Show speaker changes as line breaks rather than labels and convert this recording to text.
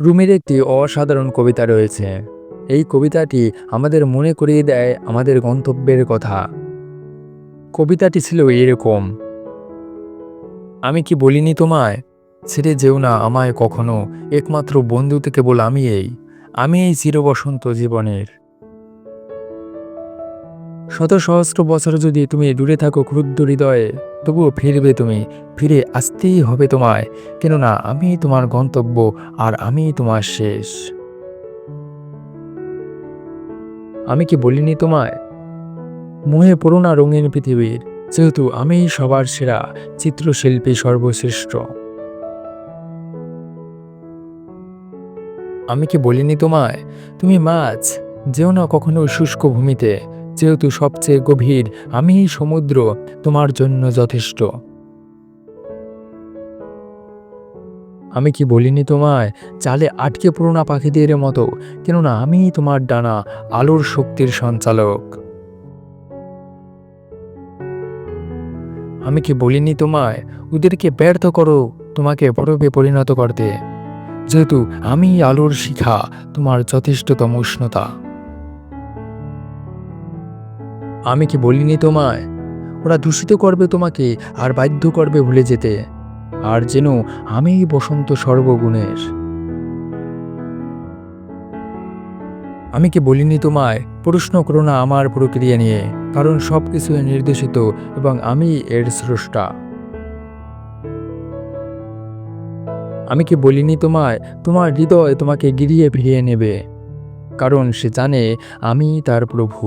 রুমির একটি অসাধারণ কবিতা রয়েছে। এই কবিতাটি আমাদের মনে করিয়ে দেয় আমাদের গন্তব্যের কথা। কবিতাটি ছিল এরকম, আমি কি বলিনি তোমায়? ছেড়ে যেও না আমায় কখনো। একমাত্র বন্ধু থেকে বল আমি এই। আমি এই চিরবসন্ত জীবনের। শত সহস্র বছর যদি তুমি দূরে থাকো ক্ষুদ্র হৃদয়ে, তবুও ফিরবে তুমি। ফিরে আসতেই হবে তোমায়, কেননা আমি তোমার গন্তব্য আর আমি তোমার শেষ। আমি কি বলিনি তোমায়? মোহে পড়ো না রঙিন পৃথিবীর, যেহেতু আমি সবার সেরা চিত্রশিল্পী সর্বশ্রেষ্ঠ। আমি কি বলিনি তোমায়? তুমি মাছ, যেও না কখনো শুষ্ক ভূমিতে। যেহেতু সবচেয়ে গভীর, আমিই সমুদ্র, তোমার জন্য যথেষ্ট। আমি কি বলিনি তোমায়, চালে আটকে পড়ো না পাখিদের মতো, কেননা আমি তোমার ডানা, আলোর শক্তির সঞ্চালক। আমি কি বলিনি তোমায়, ওদেরকে ব্যর্থ করো, তোমাকে বরফে পরিণত করতে। যেহেতু আমি আলোর শিখা, তোমার যথেষ্টতম উষ্ণতা। আমি কি বলিনি তোমায়? ওরা দূষিত করবে তোমাকে আর বাধ্য করবে ভুলে যেতে। আর যেন আমিই বসন্ত সর্বগুণের। আমি কি বলিনি তোমায়? প্রশ্ন করো না আমার প্রক্রিয়া নিয়ে, কারণ সব কিছু নির্দেশিত এবং আমি এর স্রষ্টা। আমি কি বলিনি তোমায়? তোমার হৃদয় তোমাকে গিরিয়ে ফিরিয়ে নেবে, কারণ সে জানে আমি তার প্রভু।